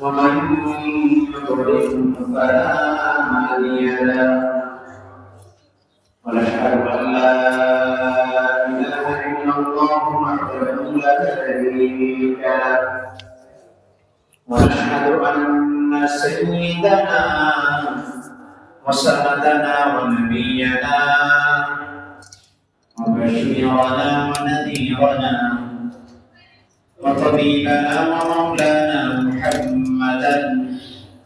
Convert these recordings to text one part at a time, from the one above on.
ومن يضلل فلا هادي له ونشهد ان لا اله الا الله وحده لا شريك له ونشهد ان سيدنا وسندنا ونبينا وبشيرنا ونذيرنا وطبيبنا ومولانا محمدا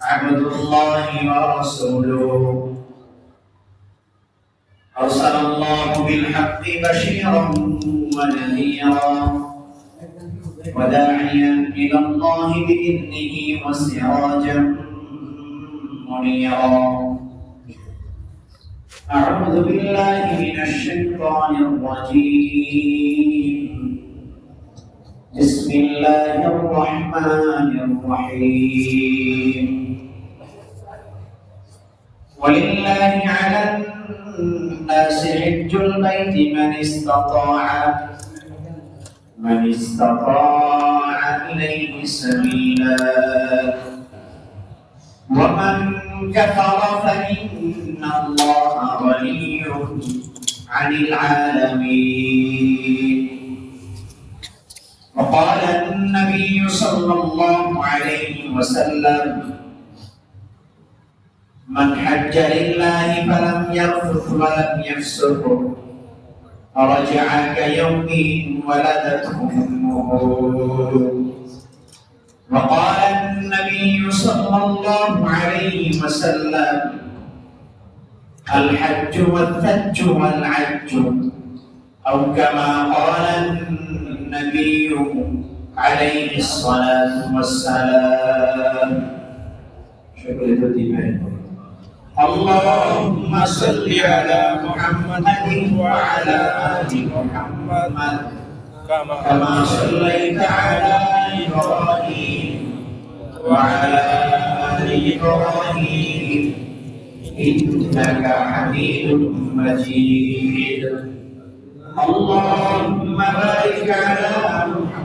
عبد الله ورسوله أرسل الله بالحق بشيرا ونذيرا وداعيا إلى الله بإذنه وسراجا منيرا أعوذ بالله من الشيطان الرجيم. بسم الله الرحمن الرحيم. ولله على الناس حج البيت من استطاع من استطاع إليه سبيلا. ومن كفر فإن الله غني عن العالمين. النبي صلى الله عليه وسلم. من حج لله فلم يرفث ولم يفسق رجع كيوم ولدته امه وقال النبي صلى الله عليه وسلم الحج والثج والعج أو كما قال النبي عليه الصلاة والسلام. شكرا لك اللهم صل على محمد وعلى آل محمد. كما صليت على إبراهيم وعلى آل إبراهيم. إنك حميد مجيد. اللهم بارك على محمد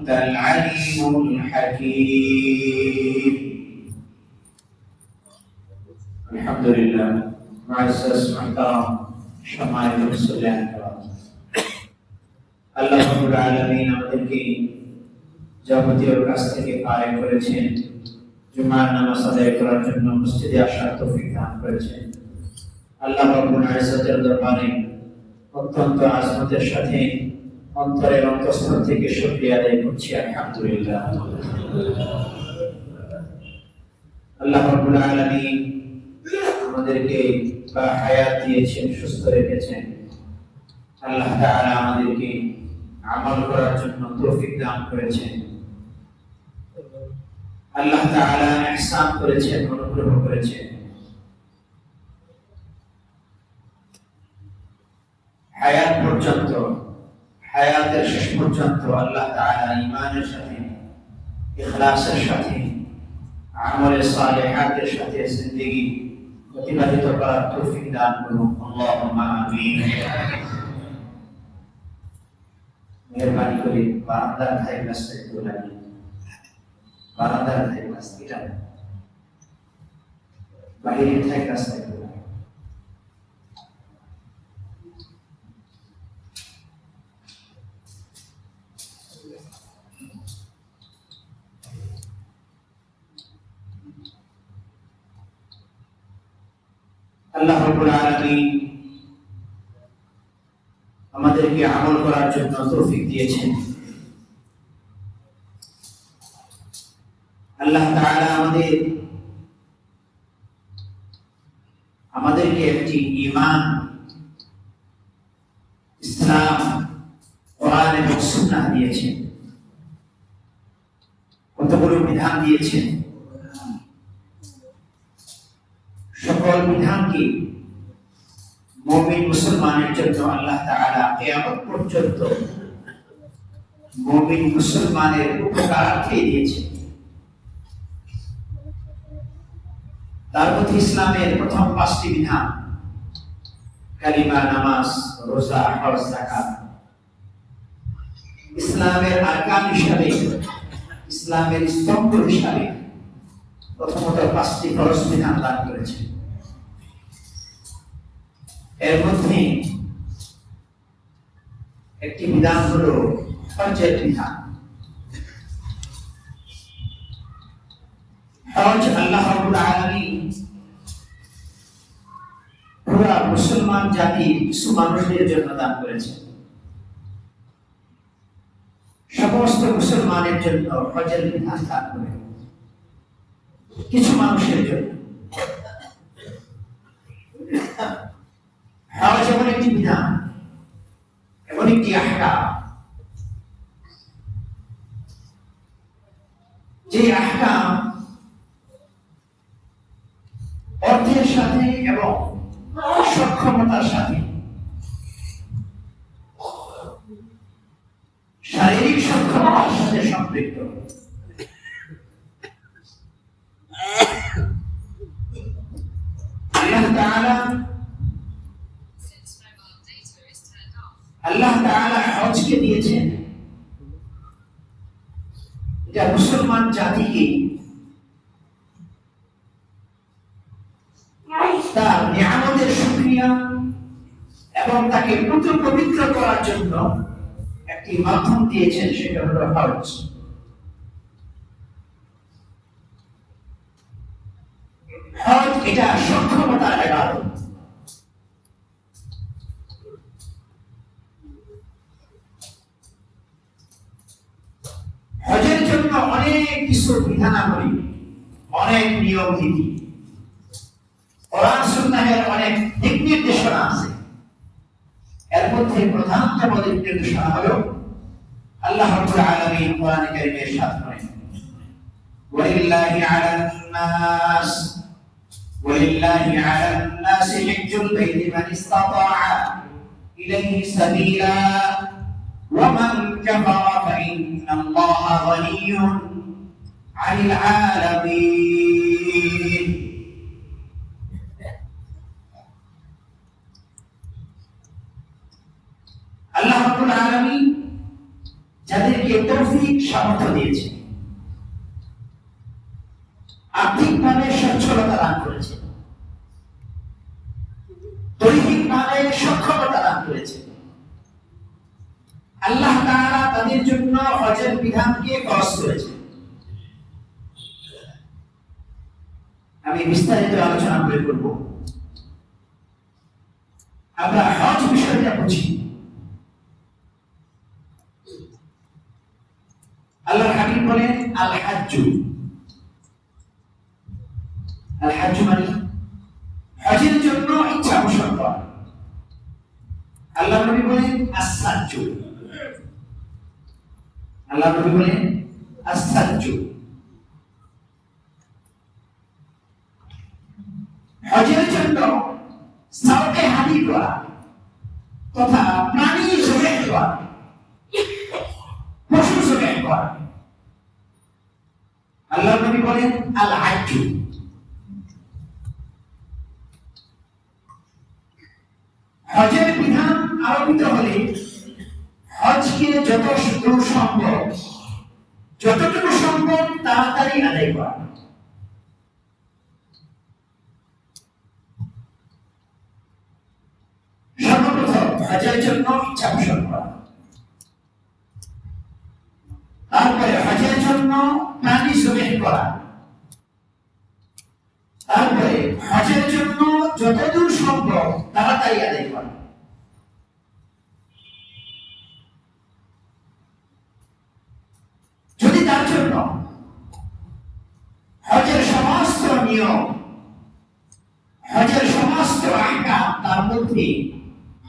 العليم الحكيم الحمد لله معزز محترم সম্মানিত মুসলিম আল্লাহ রাব্বুল আলামিন আমাদেরকে যাবতীয় কাজ থেকে পারে করেছেন জুমার নামাজ আদায় করার জন্য মসজিদে আসার তৌফিক দান করেছেন আল্লাহ রাব্বুল ইজ্জতের দরবারে অত্যন্ত আজমতের সাথে অন্তরের অন্তঃস্থল থেকে শুকরিয়া আদায় করছি, আলহামদুলিল্লাহ। আল্লাহ রাব্বুল আলামিন আমাদেরকে বা হায়াত দিয়েছেন, সুস্থ রেখেছেন। আল্লাহ তাআলা আমাদেরকে আমল করার জন্য তৌফিক দান করেছেন। আল্লাহ তাআলা ইহসান করেছেন, অনুগ্রহ করেছেন। হায়াত পর্যন্ত হায়াতের শেষ পর্যন্ত আল্লাহ তাআলা ঈমানের সাথে, ইখলাসের সাথে আমলে সালেহাতের সাথে জিন্দেগি অতিবাহিত করার তৌফিক দান করুন। আল্লাহুম্মা আমিন। মেহরবানি করে বারান্দার ধারে কাজটা একটু লাগিয়ে বারান্দার ধারে কাজ এটা বাহিরের ধারে কাজটা একটু লাগিয়ে আল্লাহ আমাদেরকে আমল করার জন্য তৌফিক দিয়েছেন। আল্লাহ আমাদের, আমাদেরকে একটি ঈমান, ইসলাম, কোরআন এবং সুন্নাহ দিয়েছেন। কতগুলো বিধান দিয়েছেন। সকল বিধানকে মমিন মুসলমানের জন্য আল্লাহ তাআলা কিয়ামত পর্যন্ত মমিন মুসলমানের উপকারার্থে দিয়েছেন। তার মধ্যে ইসলামের প্রথম পাঁচটি বিধান, কালিমা, নামাজ, রোজা, হজ, যাকাত। ইসলামের আরকান হিসাবে, ইসলামের স্তম্ভ হিসাবে প্রথমত পাঁচটি ফরজ বিধান দান করেছে এর একটি বিধান হলো বিধান। আল্লাহ পুরা মুসলমান জাতি কিছু মানুষদের জন্য দান করেছেন। সমস্ত মুসলমানের জন্য হজের বিধান দান করে কিছু মানুষের জন্য। হজ এমন একটি বিধান এমন একটি আহকাম, যে আহকাম অর্থের সাথে এবং সক্ষমতার সাথে, শারীরিক সক্ষমতার সাথে সম্পৃক্ত। আল্লাহ তাআলা আল্লাহ তাআলা হজকে দিয়েছেন। এটা মুসলমান জাতিকে তার নিয়ামতের শুকরিয়া এবং তাকে পুত্র পবিত্র করার জন্য একটি মাধ্যম দিয়েছেন, সেটা হলো হজ হজ এটা সক্ষমতার এবাদত হজের জন্য কিছু দ্বিধা না করি, অনেক নিয়ম নীতি। কোরআন, সুন্নাহের অনেক দিক নির্দেশনা আছে। এর মধ্যে প্রধান পদের নির্দেশনা হল আল্লাহ রাব্বুল আলামিন কোরআন কারীমে ইরশাদ করেন। ওয়ালিল্লাহি আলান নাস, ওয়ালিল্লাহি আলান নাস হিজ্জুল বাইতি মান ইসতাতাআ ইলাইহি সাবিলা। ওয়া মান কাফারা ফা ইন্না আল্লাহা গানিয়্যুন عن العالمين আল্লাহ রাব্বুল আলামিন যাদেরকে তৌফিক সামর্থ্য দিয়েছে আর্থিকভাবে সচ্ছলতা দান করেছে দৈহিকভাবে সক্ষমতা দান করেছে আল্লাহ তাআলা তাদের জন্য হজের বিধানকে ফরজ করেছে আমি বিস্তারিত আলোচনা করে করব আমরা হজ বিষয়টা বুঝি। আল্লাহ হাবিব বলেন আল হাজ্জু আল হাজ্জু মানে হজের জন্য ইচ্ছা পোষণ করা। আল্লাহ নবী বলেন আসাজ্জু আল্লাহ নবী বলেন আসাজ্জু হজের জন্য সাউকে হাদি করা তথা প্রাণী জবাই করা, পশু জবাই করা। আল্লাহ নবী বলেন আল হাজ্জু হজের বিধান আরোপিত হলে হজকে যত সম্ভব যতটুকু সম্ভব তাড়াতাড়ি আদায় করা সর্বপ্রথম হজের জন্য ইচ্ছা পোষণ করা তারপরে হজের জন্য প্রাণী জবাই করা। তারপরে হজের জন্য যতদূর তাড়াতাড়ি আদায় করে যদি তার জন্য হজের সমস্ত নিয়ম হজের সমস্ত আহকাম তার মধ্যে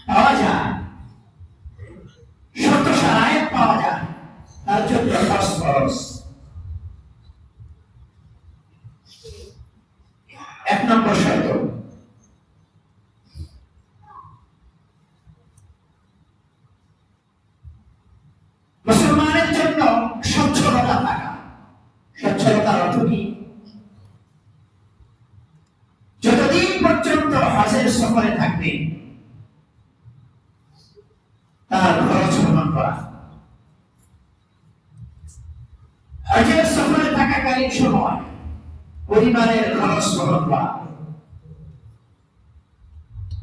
পাওয়া যায় শত সারায়ত পাওয়া যায় তার জন্য হজ ফরজ এক নম্বর শর্ত মুসলমানের জন্য স্বচ্ছলতা থাকা স্বচ্ছলতার অর্থ কি যতদিন পর্যন্ত হজের সফরে থাকবে তার খরচ বহন করা হজের সফরে থাকাকালীন সময় পরিবারের খরচ বহন করা।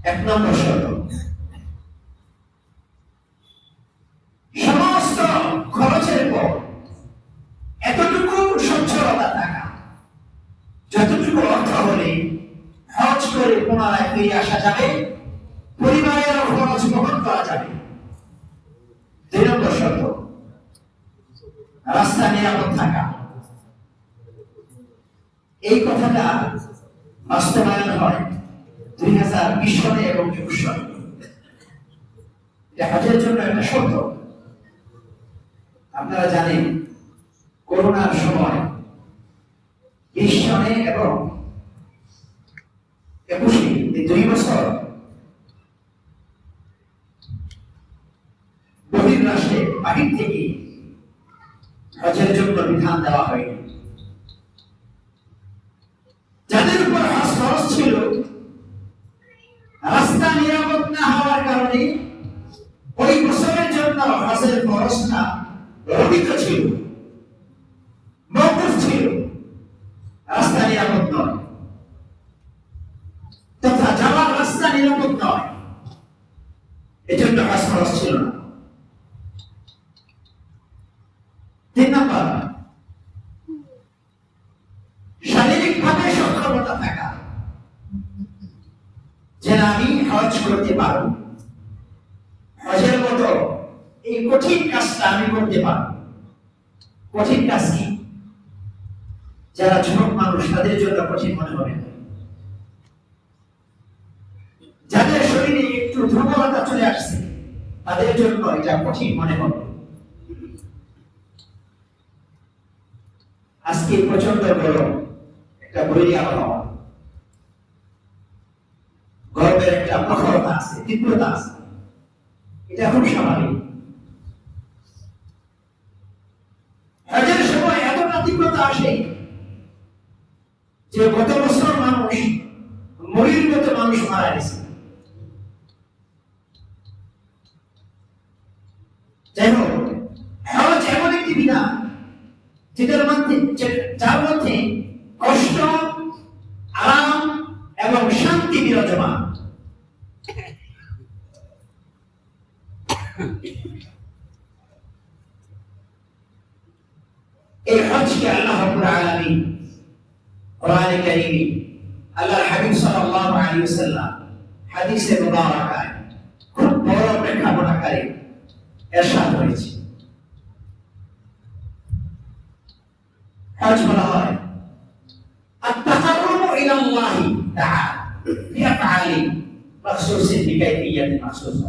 এক নম্বর শর্ত সমস্ত খরচের পর এতটুকু সচ্ছলতা থাকা যতটুকু অর্থ হলে হজ করে পুনরায় ফিরে আসা যাবে পরিবারের খরচ বহন করা যাবে দুই নম্বর শর্ত রাস্তা নিরাপদ থাকা এই কথাটা বাস্তবায়ন হয় দুই হাজার বিশ সালে এবং একুশ সালে। হজের জন্য একটা সত্য আপনারা জানেন, করোনার সময় বিশ সনে এবং একুশে, এই দুই বছর বহির রাষ্ট্রে বাহির থেকে হজের জন্য বিধান দেওয়া হয়নি যাদের উপর হজ খরচ ছিল রাস্তা নিরাপদ না হওয়ার কারণে ওই বছরের জন্য হজের খরচটা রহিত ছিল মৌকুফ ছিল রাস্তা নিরাপদ নয় তথা যাওয়ার রাস্তা নিরাপদ নয় এজন্য হজ খরচ ছিল না তিন নম্বর শারীরিক ভাবে সক্ষমতা থাকা যে না আমি হজ করতে পারব হজের মতো এই কঠিন কাজটা আমি করতে পারব কঠিন কাজ কি যারা যুবক মানুষ, তাদের জন্য কঠিন মনে হবে। যাদের শরীরে একটু দুর্বলতা চলে আসছে, তাদের জন্য এটা কঠিন মনে হবে। আজকে প্রচণ্ড গরম, একটা বৈরী আবহাওয়া। গরমের একটা প্রখরতা আছে, তীব্রতা আছে। এটা খুব স্বাভাবিক হজের সময় এতটা তীব্রতা আসে যে গত বছর মানুষ, মরির মতো মানুষ মারা গেছে। যাই হোক হজ এমন একটি বিধান যেটার মধ্যে যার মধ্যে কষ্ট, আরাম এবং শান্তি বিরাজমান। এই রাব্বুল আলামিন কোরআনে কারীমে আল্লাহর হাবিব সাল্লাল্লাহু আলাইহি ওয়াসাল্লাম হাদিসে মুবারাকায় খুব বড় প্রেক্ষাপট আকারে এরশাদ হয়েছে হজ বলা হয় التقرب إلى الله تعالى بأفعال مخصوص بكيفية مخصوصة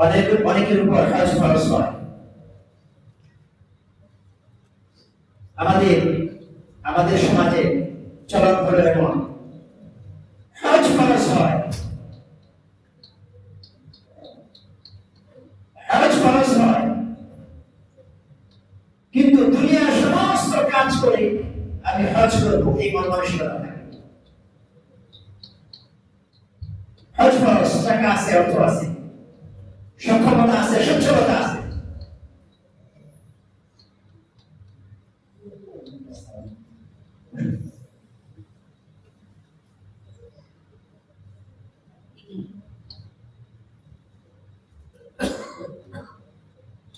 না। অনেক অনেকের উপর হজ খরচ হয় আমাদের আমাদের সমাজে চলন হলো এমন। হজ খরচ হয়। হজ খরচ হয়। কিন্তু দুনিয়ার সমস্ত কাজ করে আমি হজ করব, এই মন থাকে। হজ ফরজ, টাকা আছে, অর্থ আছে সক্ষমতা আছে সচ্ছলতা আছে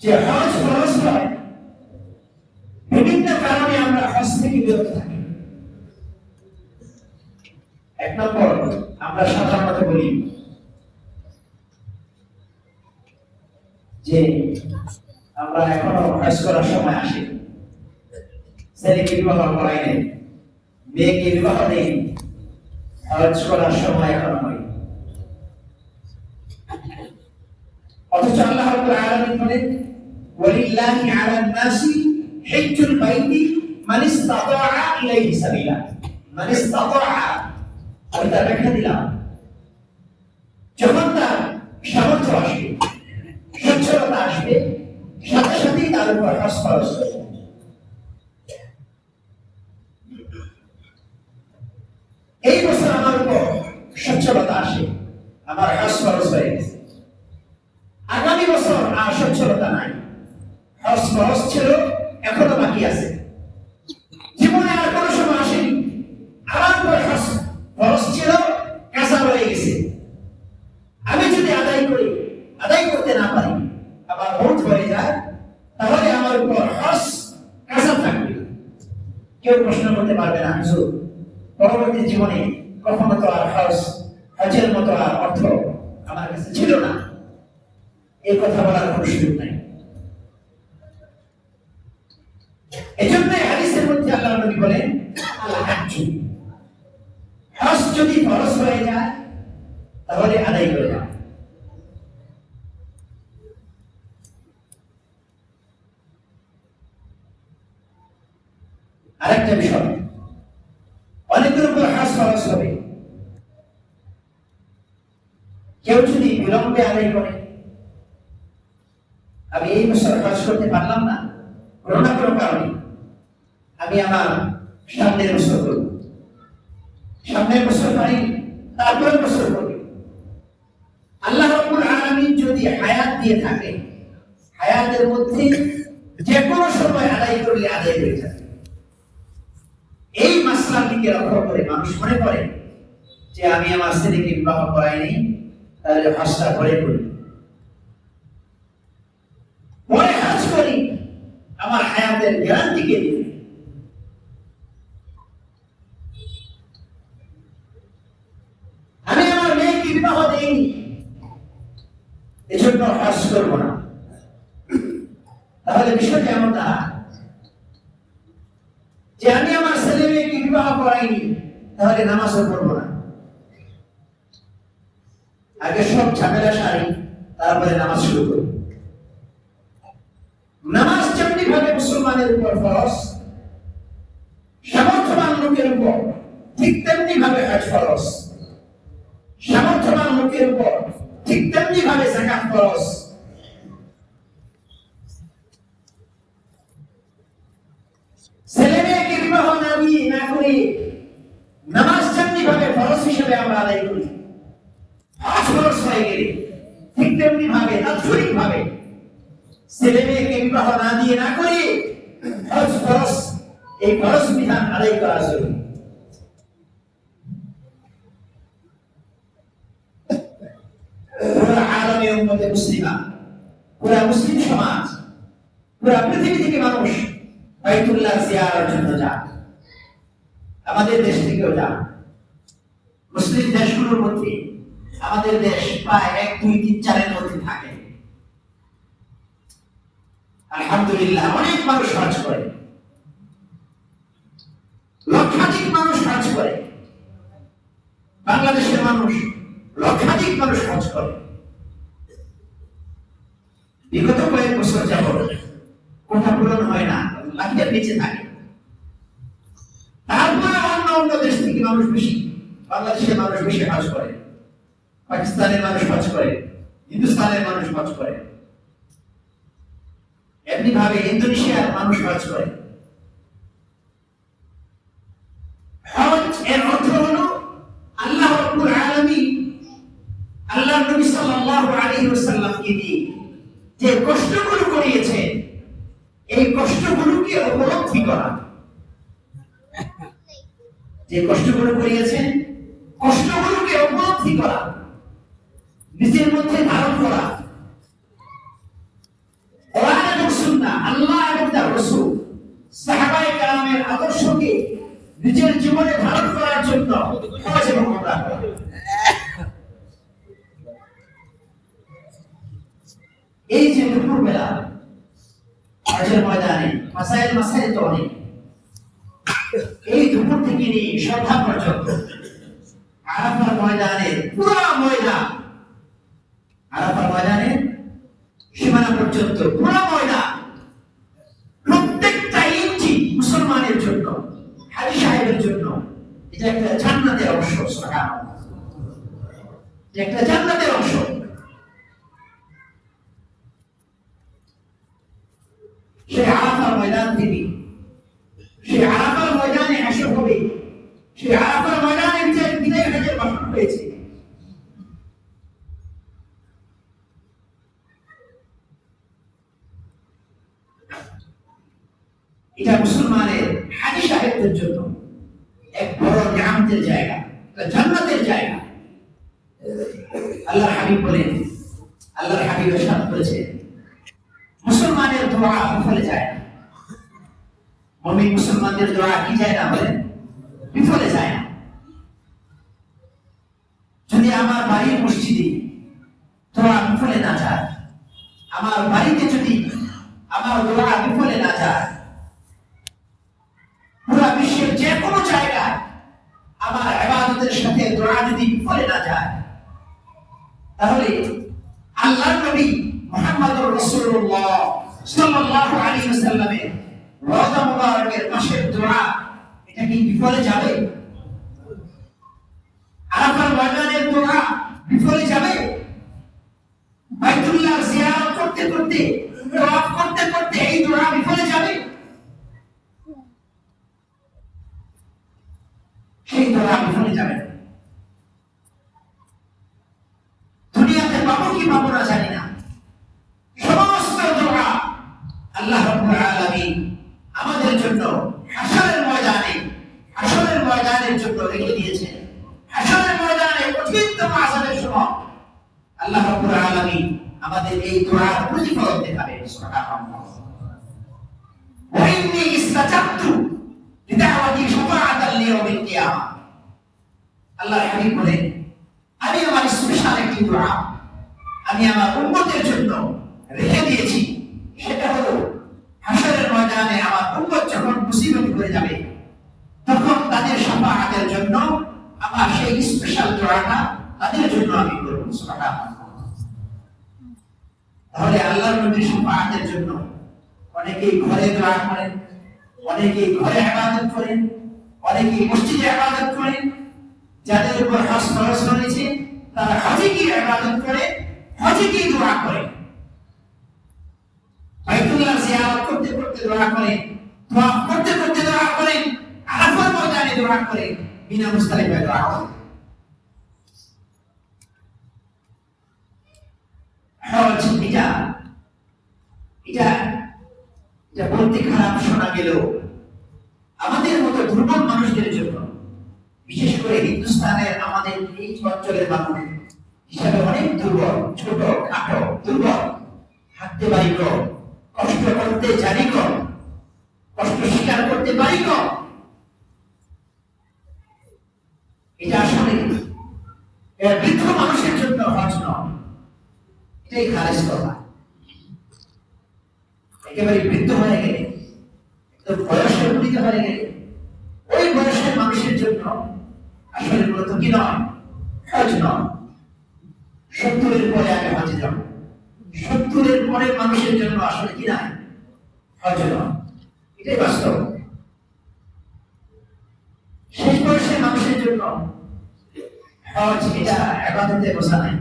যে হজ ফরজ হয় বিভিন্ন কারণে আমরা হজ থেকে বিরত থাকি। এক নম্বর, আমরা সাধারণত বলি যে আমরা এখনও হজ করার সময় আসি। ছেলেকে বিবাহ করাই নেই, মেয়েকে বিবাহ নেই, হজ করার সময় এখনও হয় অথচ আল্লাহ আলামিন বলেন ওয়ালিল্লাহি আলান নাসি হিজ্জুল বাইতি মান ইসতাতাআ ইলাইহি সাবিলা। মান ইসতাতাআ আমি তার ব্যাখ্যা যখন তার সামর্থ্য আসবে, সচ্ছলতা আসবে, সাথে সাথেই তার উপর এই বছর আমার উপর সচ্ছলতা আসে, আমার হয়ে গেছে। আগামী বছর আর নাই হজ ফরজ ছিল এখনও বাকি আছে জীবনে আর কোনো সময় আসেনি আমার উপর হজ ফরজ ছিল কাঁচা রয়ে গেছে আমি যদি আদায় করি আদায় করতে না পারি আবার ভোট হয়ে যায় তাহলে আমার উপর হজ কাঁচা থাকবে কেউ প্রশ্ন করতে পারবে না হুজুর পরবর্তী জীবনে কখনো তো আর হজ হজের মতো আর অর্থ আমার কাছে ছিল না এই কথা বলার কোনো সুযোগ নাই এজন্য হাদিসের মধ্যে আল্লাহ নবী বলেন আল হাজ্জু হজ যদি ফরজ হয়ে যায় তাহলে আদায় করে দাও আরেকটা বিষয়। অনেকের উপর হজ ফরজ হবে। কেউ যদি বিলম্বে আদায় করে, আমি এই বছর হজ করতে পারলাম না, কোনো না কোনো কারণে আমি আমার সামনের বছর করব। সামনের বছর পারি তারপরের বছর করব। আল্লাহ রাব্বুল আলামিন যদি হায়াত দিয়ে থাকে, হায়াতের মধ্যে যে কোনো সময় আদায় করলে আদায় হয়ে যাবে। দিকে লক্ষ্য করে মানুষ মনে করে যে আমি আমার ছেলেকে বিবাহ করাইনি, তাহলে হজটা করে করি। পরে হাজ করি, আমার হায়াতের গ্যারান্টি কে আমি আমার মেয়েকে বিবাহ দেইনি, এজন্য হাজ করব না। তাহলে বিষয়টা এমন না যে আমি আমার ছেলে মেয়েকে বিবাহ করাইনি, তাহলে নামাজও পড়ব না। আগে সব ঝামেলা সারি, তারপরে নামাজ শুরু করি। নামাজ যেমনি ভাবে মুসলমানের উপর ফরজ, সামর্থ্যবান লোকের উপর ঠিক তেমনি ভাবে হজ ফরজ। সামর্থ্যবান লোকের উপর ঠিক তেমনি ভাবে জাকাত ফরস ছেলে না না নামাজ যেমনি ভাবে ফরজ হিসেবে আমরা আদায় করি হজ ফরজ হয়ে গেলে ঠিক তেমনি ভাবে, তাৎক্ষণিক ভাবে ছেলে মেয়েকে বিবাহ না দিয়ে না করে হজ ফরজ, এই ফরজ বিধান আদায় করা জরুরি আলমে উম্মতে মুসলিমা, পুরা মুসলিম সমাজ, পুরা পৃথিবী থেকে মানুষ বাইতুল্লাহ জিয়ারার জন্য যান। আমাদের দেশ থেকেও যান। মুসলিম দেশগুলোর মধ্যে আমাদের দেশ প্রায় এক, দুই, তিন, চারের মধ্যে থাকে। আলহামদুলিল্লাহ, অনেক মানুষ হজ করে। লক্ষাধিক মানুষ হজ করে। বাংলাদেশের মানুষ লক্ষাধিক মানুষ হজ করে। বিগত কয়েক বছর যাব কোথা পূরণ হয় না লাখিটা বেঁচে থাকে। তারপরে অন্য অন্য দেশ থেকে মানুষ বেশি, বাংলাদেশের মানুষ বেশি হজ করে, পাকিস্তানের মানুষ হজ করে, হিন্দুস্তানের মানুষ হজ করে। এমনি ভাবে ইন্দোনেশিয়ার মানুষ হজ করে যে কষ্টগুলো করিয়েছেন এই কষ্টগুলোকে উপলব্ধি করা যে কষ্টগুলো করিয়েছেন কষ্টগুলোকে উপলব্ধি করা নিজের মধ্যে ধারণ করা কোরআন এবং সুন্নাহ আল্লাহ এবং তার রাসূল সাহাবায়ে কেরামের আদর্শকে নিজের জীবনে ধারণ করার জন্য হজ এবং উমরা করা। এই যে দুপুরবেলা হজের ময়দানে মাসাইল মাসাইল তো অনেক এই দুপুর থেকে নিয়ে সন্ধ্যা পর্যন্ত আরাফার ময়দানে পুরো ময়দান আরাফার ময়দানে সীমানা পর্যন্ত পুরো ময়দান প্রত্যেকটা ইঞ্চি মুসলমানের জন্য, হাজি সাহেবের জন্য। এটা একটা জান্নাতের অংশ একটা জান্নাতের অংশ সেই আরাফার ময়দান থেকে সেই আরাফার ময়দানে হাসর হবে সেই আরাফার ময়দানে বিদায় বিদায় হজের ভাষণ হয়েছে এটা মুসলমানের হাজি সাহেবদের জন্য এক বড় নিয়ামতের জায়গা একটা জান্নাতের জায়গা আল্লাহর হাবিব বলেন আল্লাহর হাবিব এরশাদ করেছেন মুসলমানের দোয়া বিফলে যায় না মমিন মুসলমানদের দোয়া কি যায় না বলেন বিফলে যায় না যদি আমার বাড়ির মসজিদে দোয়া বিফলে না যায় আমার বাড়িতে যদি আমার দোয়া বিফলে না যায় পুরো বিশ্বের যে কোনো জায়গায় আমার ইবাদতের সাথে দোয়া যদি বিফলে না যায় তাহলে আল্লাহ নবী মুহাম্মদুর রাসূলুল্লাহ সাল্লাল্লাহু আলাইহি ওয়াসাল্লামের রওজা মুবারকের পাশের দোয়া এটা কি বিফলে যাবে আরাফার ময়দানের দোয়া বিফলে যাবে বাইতুল্লাহ জিয়ারত করতে করতে তাওয়াফ করতে করতে এই দোয়া বিফলে যাবে সেই দোয়া বিফলে যাবে না। দুনিয়াতে পাবো কি পাবো না জানি না সমস্ত দোয়া আল্লাহ রব্বুল আলামিন। আমাদের জন্য হাসরের ময়দানে হাসরের ময়দানের জন্য রেখে দিয়েছেন। হাসরের ময়দানে কঠিনতম আসামের সময় আল্লাহ রব্বুল আলামিন আমাদের এই দোয়ার প্রতিফলন দেখাবে সুবহানাল্লাহ। ওয়া ইন্নী লিদাওয়াতি শুফাআতাল লিয়াউমিল কিয়ামা। আল্লাহ হাবিব বলেন, আমি আমার স্পেশাল একটি দোয়া, আমি আমার উন্মতের জন্য রেখে দিয়েছি। সেটা হলো হাসরের ময়দানে আমার উম্মত যখন মুসিবত করে যাবে, তখন তাদের সাফাহাতের জন্য আমার সেই স্পেশাল দোয়াটা তাদের জন্য আমি করব, সুবহানাল্লাহ। তাহলে আল্লাহর নবীর সাফাহাতের জন্য অনেকেই ঘরে দোয়া করেন, অনেকেই ঘরে ইবাদত করেন, অনেকেই মসজিদে ইবাদত করেন, যাদের উপর হজ ফরজ রয়েছে, তারা হজে গিয়ে ইবাদত করে, হজে গিয়ে দোয়া করে বাইতুল্লাহ জিয়ারত করতে করতে দোয়া করে, দোয়া করতে করতে দোয়া করে, আরাফার ময়দানে দোয়া করে, বিনা মুস্তালিফায় দোয়া করে। হজ এটা এটা এটা বলতে খারাপ শোনা গেলেও আমাদের মতো দুর্বল মানুষদের জন্য, বিশেষ করে হিন্দুস্তানের আমাদের এই অঞ্চলের মানুষ হিসাবে অনেক দুর্বল, ছোট, খাটো, দুর্বল হাঁটতে পারি কষ্ট করতে জানি কষ্ট স্বীকার করতে পারি এটা আসলে বৃদ্ধ মানুষের জন্য হজ নয়। এটাই খারেজ কথা। একেবারে বৃদ্ধ হয়ে গেলে, একদম বয়সে উন্নীত হয়ে গেলে, ওই বয়সের মানুষের জন্য আসলে মূলত কি নয়? হজ নয়। সত্তরের পরে আমি হজে যাব। সত্তরের পরে মানুষের জন্য আসলে কি নাই হজ এটাই বাস্তব। শেষ বয়সের মানুষের জন্য এটা আবাদতে বোঝা নাই।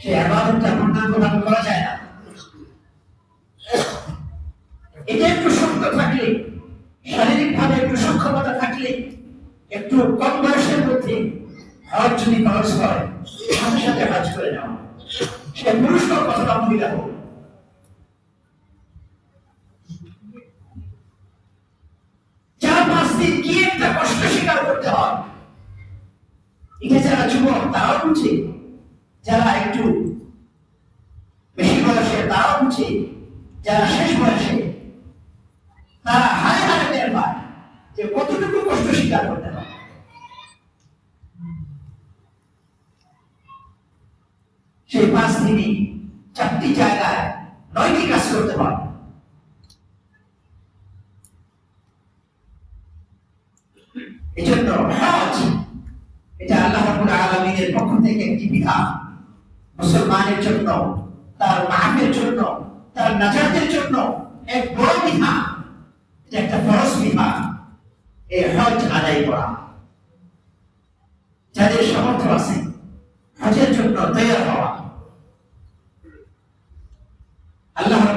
সেই আবাদতটা পূর্ণাঙ্গ ভাবে করা যায় না। এটা একটু শক্ত থাকলে শারীরিক ভাবে একটু সক্ষমতা থাকলে, একটু কম বয়সের মধ্যে হজ যদি খরচ হয়, সাথে সাথে হজ করে নেওয়া। সে পুরুষ কথাটা অথবা দেখো। চার পাঁচ দিন কি একটা কষ্ট স্বীকার করতে হয়? এটা যারা যুবক, তারাও বুঝে। যারা একটু বেশি বয়সে তারাও বুঝে। যারা শেষ বয়সে তারা হারে হারে টের পায় যে কতটুকু কষ্ট স্বীকার করতে হয় দিনে চারটি জায়গায় নয়টি কাজ করতে জন্য হজ এটা আল্লাহ পক্ষ থেকে একটি বিধান মুসলমানের জন্য, তার মাহের জন্য, তার নাজাতের জন্য এক বড় বিধান এটা একটা ফরজ বিধান এই হজ আদায় করা। যাদের সামর্থ্য আছে, হজের জন্য তৈরি হওয়া আল্লাহ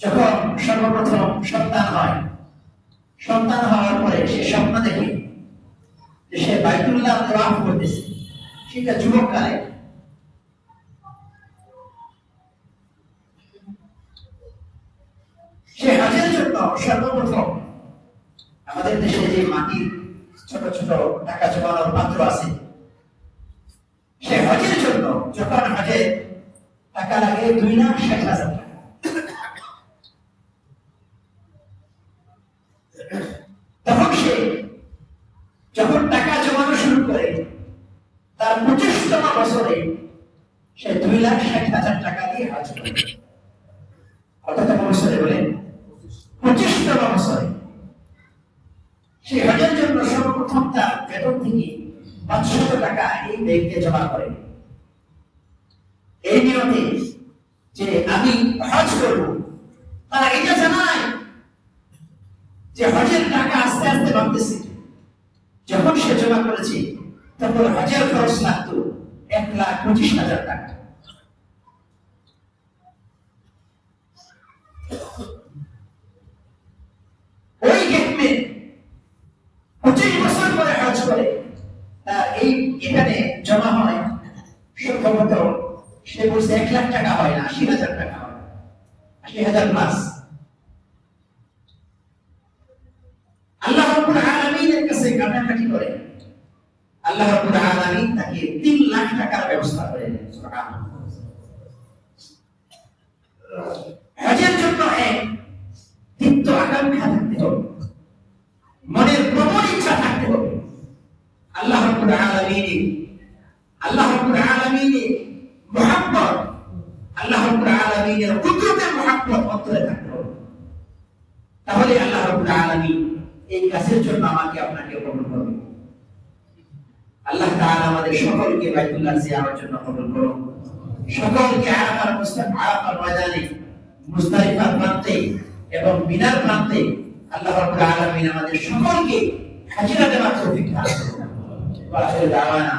যখন সর্বপ্রথম সন্তান হয়, সন্তান হওয়ার পরে সে স্বপ্ন দেখে সে বাইতুল্লাহ করতেছে। সেটা যুবককালে। সে হজের জন্য সর্বপ্রথম আমাদের দেশে যে মাটির ছোট ছোট টাকা জমানোর পাত্র আছে, সে হজের জন্য যখন হজে টাকা লাগে দুই লাখ ষাট হাজার টাকা তখন সে যখন টাকা জমানো শুরু করে, তার পঁচিশতম বছরে সে দুই লাখ ষাট হাজার টাকা দিয়ে হজ কততম বছরে বলেন পঁচিশতম বছরে। সে জন্য সর্বপ্রথম তার বেতন থেকে পাঁচশত টাকা এই ব্যাংকে জমা করে। এই নিয়মে যে আমি হজ করব, তারা এটা জানায় যে হজের টাকা আস্তে আস্তে বাড়তেছে। যখন সে জমা করেছে, তখন হজের খরচ লাগতো, এক লাখ পঁচিশ হাজার টাকা। ওই গেটম্যান পঁচিশ বছর পরে হজ করে এই এখানে জমা হয়, সে বলছে, এক লাখ টাকা হয় না, আশি হাজার টাকা হয়, আশি হাজার প্লাস আল্লাহ রাব্বুল আলামিনের কাছে কাটাকাটি করে আল্লাহ রাব্বুল আলামিন তাকে তিন লাখ টাকার ব্যবস্থা করে। হজের জন্য এক আকাঙ্ক্ষা থাকতে হবে। মনের প্রবল ইচ্ছা থাকতে হবে। আল্লাহ আলামিনের আল্লাহ মুহাব্বত, আল্লাহ আলামিনের কুদরতের অন্তরে থাকতে হবে। তাহলে আল্লাহ রাব্বুল আলামিন এই কাজের জন্য আমাকে আপনাকে কবুল করবে আল্লাহ তাআলা আমাদের সকলকে বাইতুল্লাহ জিয়ারতের জন্য কবুল করুন। সকলকে আরাফার মুস্তাক আরাফার ময়দানে মুস্তারিফার প্রান্তে এবং মিনার প্রান্তে আল্লাহ রাব্বুল আলামিন আমাদের সকলকে হাজিরা দেওয়ার তৌফিক দান করুন। ওয়া আখিরু দাওয়ানা।